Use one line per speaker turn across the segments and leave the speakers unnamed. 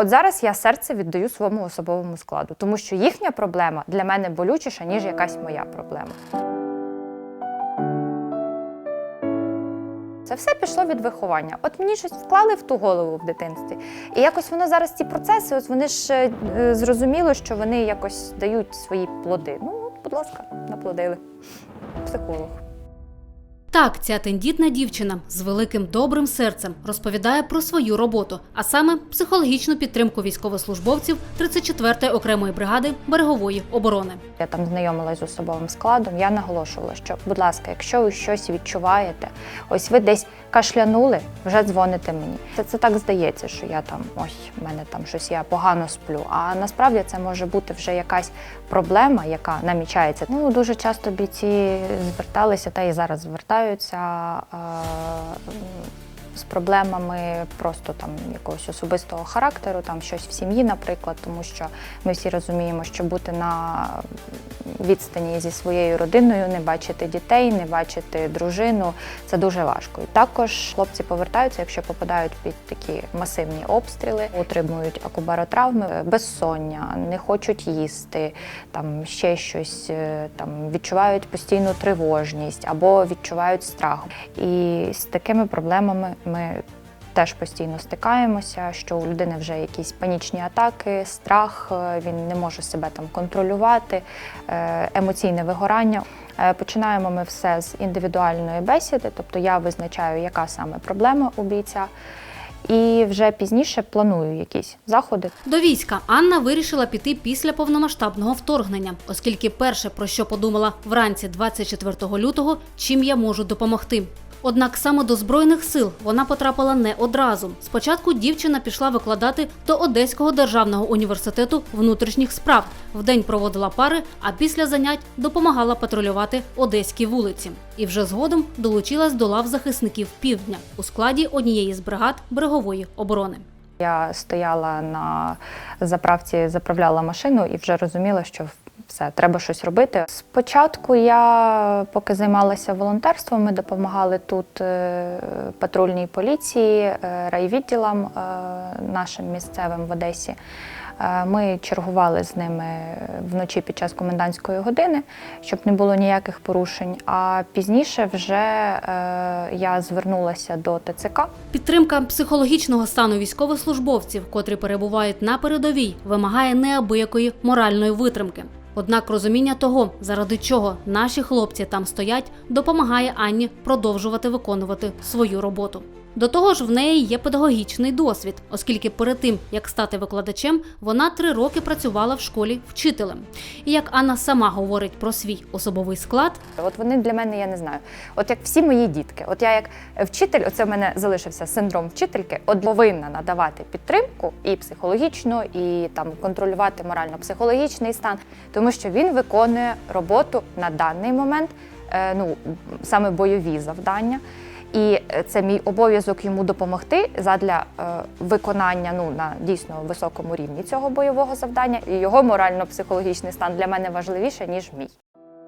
От зараз я серце віддаю своєму особовому складу, тому що їхня проблема для мене болючіша, ніж якась моя проблема. Це все пішло від виховання. От мені щось вклали в ту голову в дитинстві. І якось воно зараз ці процеси, ось вони ж е, зрозуміло, що вони якось дають свої плоди. Ну, от, будь ласка, наплодили. Психолог.
Так, ця тендітна дівчина з великим добрим серцем розповідає про свою роботу, а саме психологічну підтримку військовослужбовців 34-ї окремої бригади берегової оборони.
Я там знайомилась з особовим складом. Я наголошувала, що, будь ласка, якщо ви щось відчуваєте, ось ви десь кашлянули, вже дзвоните мені. Це, це так здається, що я там ось в мене там щось я погано сплю. А насправді це може бути вже якась проблема, яка намічається. Ну дуже часто бійці зверталися, та і зараз звертаються. Е, з проблемами просто там якогось особистого характеру, там щось в сім'ї, наприклад, тому що ми всі розуміємо, що бути на відстані зі своєю родиною, не бачити дітей, не бачити дружину це дуже важко. І також хлопці повертаються, якщо попадають під такі масивні обстріли, отримують акубаротравми, безсоння, не хочуть їсти, там ще щось, е, там відчувають постійну тривожність або відчувають страх. І з такими проблемами ми теж постійно стикаємося, що у людини вже якісь панічні атаки, страх, е, він не може себе там контролювати, е, емоційне вигорання. Е, Починаємо ми все з індивідуальної бесіди, тобто я визначаю, яка саме проблема у бійця, і вже пізніше планую якісь заходи.
До війська Анна вирішила піти після повномасштабного вторгнення, оскільки перше, про що подумала вранці 24 лютого, чим я можу допомогти. Однак саме до збройних сил вона потрапила не одразу. Спочатку дівчина пішла викладати до Одеського державного університету внутрішніх справ. Вдень проводила пари, а після занять допомагала патрулювати одеські вулиці. І вже згодом долучилась до лав захисників півдня у складі однієї з бригад берегової оборони.
Я стояла на заправці, заправляла машину і вже розуміла, що все, треба щось робити. Спочатку я, поки займалася волонтерством, ми допомагали тут е, патрульній поліції, е, райвідділам е, нашим місцевим в Одесі. Ми чергували з ними вночі під час комендантської години, щоб не було ніяких порушень. А пізніше вже я звернулася до ТЦК.
Підтримка психологічного стану військовослужбовців, котрі перебувають на передовій, вимагає неабиякої моральної витримки. Однак розуміння того, заради чого наші хлопці там стоять, допомагає Анні продовжувати виконувати свою роботу. До того ж, в неї є педагогічний досвід, оскільки перед тим як стати викладачем, вона три роки працювала в школі вчителем. І як Анна сама говорить про свій особовий склад,
От вони для мене, я не знаю. От як всі мої дітки, от я як вчитель, оце в мене залишився синдром вчительки, от повинна надавати підтримку і психологічну, і там контролювати морально-психологічний стан, тому що він виконує роботу на даний момент, е, ну саме бойові завдання. І е, це мій обов'язок йому допомогти задля е, виконання ну на дійсно високому рівні цього бойового завдання. І його морально-психологічний стан для мене важливіше ніж мій.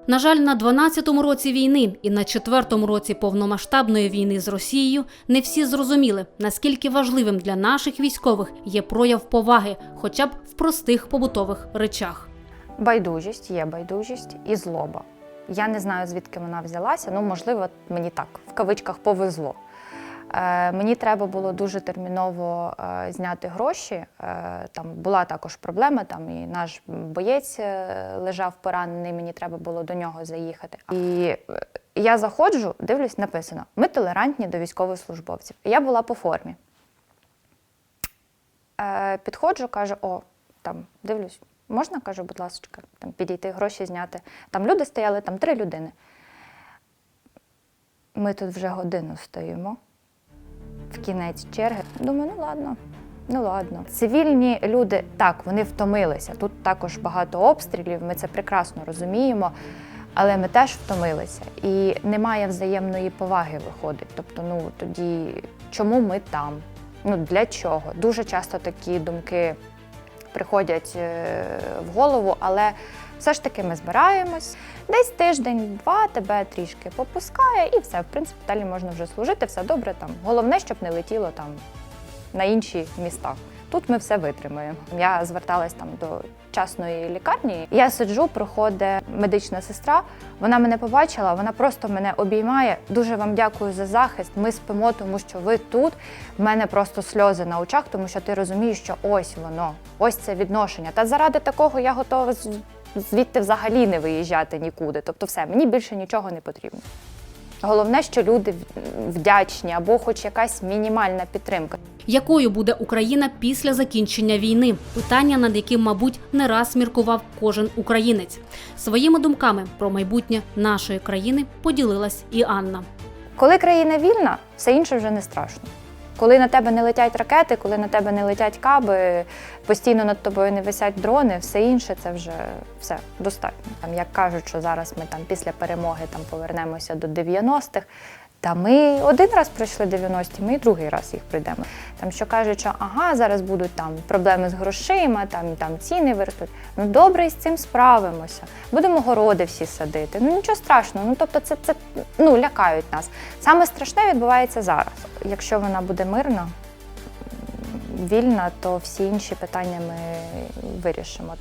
На жаль, на 12-му році війни і на 4-му році повномасштабної війни з Росією не всі зрозуміли, наскільки важливим для наших військових є прояв поваги, хоча б в простих побутових речах.
Байдужість є байдужість і злоба. Я не знаю, звідки вона взялася. Ну, можливо, мені так в кавичках повезло. Е, мені треба було дуже терміново е, зняти гроші. Е, там була також проблема. Там і наш боєць е, лежав поранений, мені треба було до нього заїхати. І е, я заходжу, дивлюсь, написано: ми толерантні до військовослужбовців. Я була по формі. Е, підходжу, кажу, о, там дивлюсь, можна, кажу, будь ласка, там підійти, гроші зняти. Там люди стояли, там три людини. Ми тут вже годину стоїмо в кінець черги. Думаю, ну ладно, ну ладно. Цивільні люди так, вони втомилися. Тут також багато обстрілів, ми це прекрасно розуміємо. Але ми теж втомилися, і немає взаємної поваги виходить. Тобто, ну тоді чому ми там? Ну для чого? Дуже часто такі думки приходять е, в голову, але все ж таки ми збираємось. Десь тиждень-два тебе трішки попускає, і все, в принципі, далі можна вже служити, все добре там. Головне, щоб не летіло там на інші міста. Тут ми все витримаємо. Я зверталась там до частної лікарні. Я сиджу, проходить медична сестра. Вона мене побачила, вона просто мене обіймає. Дуже вам дякую за захист. Ми спимо, тому що ви тут. В мене просто сльози на очах, тому що ти розумієш, що ось воно, ось це відношення. Та заради такого я готова звідти взагалі не виїжджати нікуди. Тобто, все, мені більше нічого не потрібно. Головне, що люди вдячні або хоч якась мінімальна підтримка.
Якою буде Україна після закінчення війни? Питання, над яким, мабуть, не раз міркував кожен українець. Своїми думками про майбутнє нашої країни поділилась і Анна.
Коли країна вільна, все інше вже не страшно. Коли на тебе не летять ракети, коли на тебе не летять каби, постійно над тобою не висять дрони, все інше це вже все достатньо. Там як кажуть, що зараз ми там після перемоги там повернемося до 90-х. Та ми один раз пройшли 90-ті, ми і другий раз їх пройдемо. Там що кажуть, що ага, зараз будуть там проблеми з грошима, там там ціни виростуть. Ну добре, і з цим справимося. Будемо городи всі садити. Ну нічого страшного. Ну тобто, це, це ну лякають нас. Саме страшне відбувається зараз. Якщо вона буде мирна, вільна, то всі інші питання ми вирішимо.